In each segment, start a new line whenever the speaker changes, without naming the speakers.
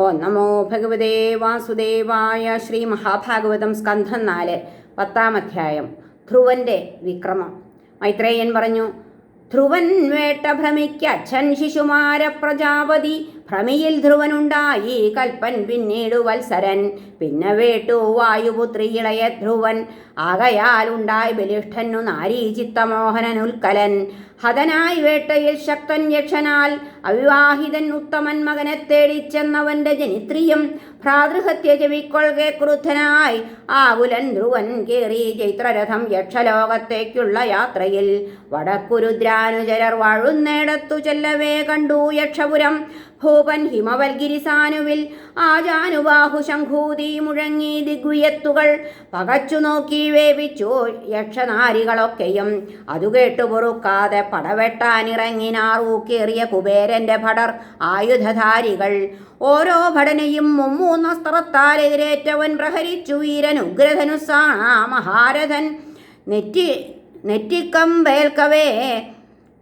ഓ നമോ ഭഗവതേ വാസുദേവായ ശ്രീ മഹാഭാഗവതം സ്കന്ധം നാല് പത്താം അധ്യായം. ധ്രുവന്റെ വിക്രമം. മൈത്രേയൻ പറഞ്ഞു ധ്രുവൻ വേട്ട ഭ്രമിക്ക അച്ഛൻ ശിശുമാര പ്രജാപതി ഭ്രമിയിൽ ധ്രുവനുണ്ടായി കൽപ്പൻ പിന്നീടു വത്സരൻ പിന്നെ വേട്ടു വായുപുത്രി ഇളയ ധ്രുവൻ. ആകയാലുണ്ടായി ബലിഷ്ഠനു നാരി ചിത്തമോഹനൻ ഉൽക്കലൻ ഹതനായി വേട്ടയിൽ ശക്തൻ യക്ഷനാൽ. അവിവാഹിതൻ ഉത്തമൻ മകനെ തേടിച്ചെന്നവന്റെ ജനിത്രിയും ഭ്രാതൃഹത്യ ചെവിക്കൊള്കെ ക്രുദ്ധനായി. ആകുലൻ ധ്രുവൻ കേറി ചൈത്രരഥം യക്ഷലോകത്തേക്കുള്ള യാത്രയിൽ. വടക്കുരുദ്രാനുചരർ വാഴുന്നേടത്തു ചെല്ലവേ കണ്ടു യക്ഷപുരം. ഭൂപൻ ഹിമവൽഗിരിസാനുവിൽ ആജാനുബാഹു ശംഖൂതി മുഴങ്ങി ദിഗ്വിയത്തുകൾ പകച്ചു നോക്കി വേവിച്ചു യക്ഷനാരികളൊക്കെയും. അതു കേട്ടു പൊറുക്കാതെ പടവെട്ടാനിറങ്ങിനാറൂക്കേറിയ കുബേരന്റെ ഭടർ ആയുധധാരികൾ. ഓരോ ഭടനെയും മുമ്മൂന്നസ്ത്രത്താൽ എതിരേറ്റവൻ പ്രഹരിച്ചു. വീരൻ ഉഗ്രധനുസാണ മഹാരഥൻ. നെറ്റി നെറ്റിക്കമ്പേൽക്കവേ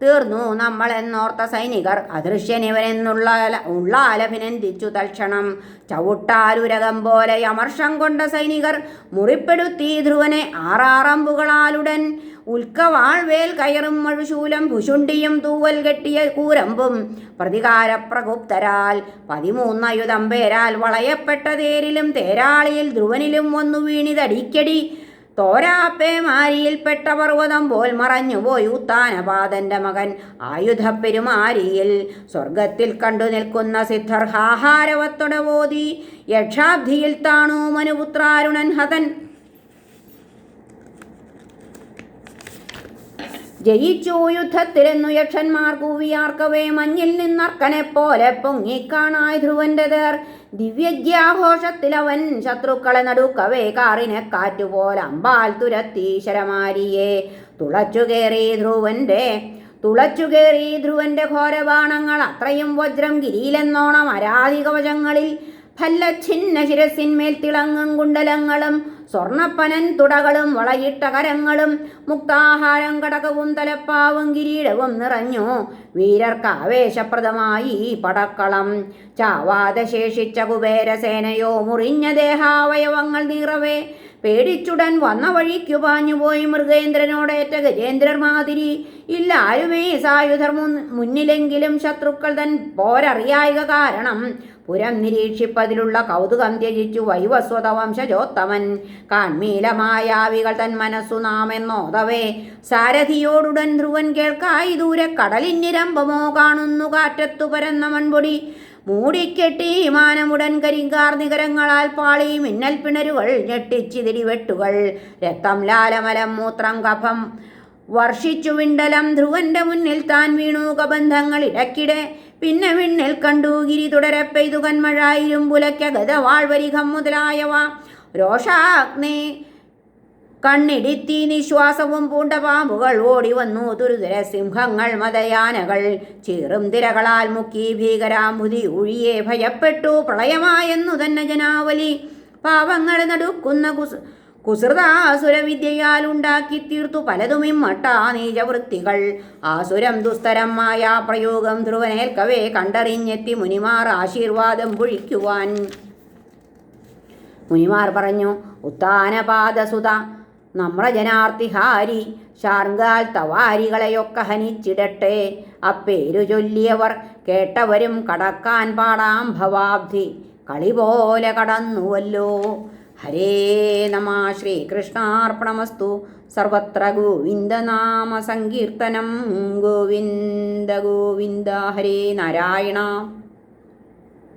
തീർന്നു. നമ്മൾ എന്നോർത്ത സൈനികർ അദൃശ്യനിവനെന്നുള്ള ഉള്ള അലഭിനന്ദിച്ചു തൽക്ഷണം. ചവിട്ടാലുരകം പോലെ അമർഷം കൊണ്ട സൈനികർ മുറിപ്പെടുത്തി ധ്രുവനെ ആറാറമ്പുകളാലുടൻ. ഉൽക്കവാൾവേൽ കയറും മഴുശൂലം ഭുഷുണ്ടിയും തൂവൽ കെട്ടിയ കൂരമ്പും പ്രതികാരപ്രഗുപ്തരാൽ പതിമൂന്നയുധം പേരാൽ വളയപ്പെട്ട തേരിലും തേരാളിയിൽ ധ്രുവനിലും വന്നു വീണിതടിക്കടി. തോരാപ്പേ മാരിയിൽപ്പെട്ട പർവതം പോൽ മറഞ്ഞുപോയി ഉത്താനപാദന്റെ മകൻ ആയുധപ്പെരുമാരിയിൽ. സ്വർഗത്തിൽ കണ്ടു നിൽക്കുന്ന സിദ്ധർ ഹാഹാരവത്തോടെ ഓതി യക്ഷാബ്ധിയിൽ താണു മനുപുത്രാരുണൻ ഹതൻ. ജയിച്ചു യുദ്ധത്തിലെന്നു യക്ഷന്മാർ കൂവിയാർക്കവേ മഞ്ഞിൽ നിന്നർക്കനെ പോലെ പൊങ്ങിക്കാണായി ധ്രുവന്റെ തേർ. ദിവ്യജ്യാഘോഷത്തിലവൻ ശത്രുക്കളെ നടുക്കവേ കാറിനെ കാറ്റുപോലെ അമ്പാൽ തുരത്തീശ്വരമാരിയെ തുളച്ചുകേറി ധ്രുവന്റെ തുളച്ചുകേറി ധ്രുവന്റെ ഘോരബാണങ്ങൾ അത്രയും വജ്രം ഗിരിയിലെന്നോണം അരാധികവചങ്ങളിൽ ഫല്ലഛിന്ന ശിരസിന്മേൽ തിളങ്ങും കുണ്ടലങ്ങളും സ്വർണപ്പനൻ തുടകളും വളയിട്ട കരങ്ങളും മുക്താഹാരം കടകവും തലപ്പാവും കിരീടവും നിറഞ്ഞു. വീരർക്ക് ആവേശപ്രദമായി പടക്കളം. ചാവാതെ ശേഷിച്ച കുബേരസേനയോ മുറിഞ്ഞ ദേഹാവയവങ്ങൾ നീറവേ. പേടിച്ചുടൻ വന്ന വഴിക്കു പാഞ്ഞുപോയി മൃഗേന്ദ്രനോടേറ്റ ഗജേന്ദ്രർ മാതിരി. ഇല്ല ആരുമേ സായുധർ മുന്നിലെങ്കിലും ശത്രുക്കൾ തൻ പോരറിയായക കാരണം. പുരം നിരീക്ഷിപ്പതിലുള്ള കൗതുകം ത്യജിച്ചു വൈവസ്വത വംശജോത്തമൻ. കാൺമീലമായാവികൾ തൻ മനസ്സു നാമെന്നോതവേ. സാരഥിയോടുടൻ ധ്രുവൻ കേൾക്കായി ദൂരെ കടലിന്നിരമ്പമോ കാണുന്നു കാറ്റത്തു പരന്ന മൺപൊടി. മൂടിക്കെട്ടി മാനമുടൻ കരിങ്കാർ നികരങ്ങളാൽ പാളി മിന്നൽ പിണരുകൾ ഞെട്ടിച്ചിതിരി വെട്ടുകൾ രക്തം ലാലമലം മൂത്രം കഫം. വർഷിച്ചു വിണ്ടലം ധ്രുവന്റെ മുന്നിൽ താൻ വീണു കബന്ധങ്ങൾ ഇടക്കിടെ. പിന്നെ വിണ്ണിൽ കണ്ടു ഗിരി തുടരെ പെയ്തു കന്മഴായിരും പുലയ്ക്ക ഗതവാൾവരികം മുതലായവ. രോഷാഗ്നി കണ്ണിടിത്തി നിശ്വാസവും പൂണ്ട പാമ്പുകൾ ഓടി വന്നു. തുരുതുര സിംഹങ്ങൾ മതയാനകൾ ചീറും തിരകളാൽ മുക്കി ഭീകരാമ്പുതി ഒഴിയെ ഭയപ്പെട്ടു. പ്രളയമായെന്നു തന്നെ ജനാവലി. പാവങ്ങൾ നടുക്കുന്ന കുസ് കുസൃതാസുരവിദ്യയാൽ ഉണ്ടാക്കി തീർത്തു പലതും ഇമ്മട്ടാ നീചവൃത്തികൾ. ആസുരം ദുസ്തരമായ പ്രയോഗം ധ്രുവനേൽക്കവേ കണ്ടറിഞ്ഞെത്തി മുനിമാർ ആശീർവാദം പൊഴിക്കുവാൻ. മുനിമാർ പറഞ്ഞു ഉത്താനപാദസുത നമ്രജനാർത്തിഹാരി ശാർങ്കാൽ തവാരികളെയൊക്കെ ഹനിച്ചിടട്ടെ. അപ്പേരു ചൊല്ലിയവർ കേട്ടവരും കടക്കാൻ പാടാം ഭവാബ്ധി. കളി പോലെ കടന്നുവല്ലോ. ഹരേ നമ ശ്രീകൃഷ്ണാർപ്പണമസ്തു. സർവത്ര ഗോവിന്ദനാമ സങ്കീർത്തനം. ഗോവിന്ദ ഗോവിന്ദ ഹരേ നാരായണ.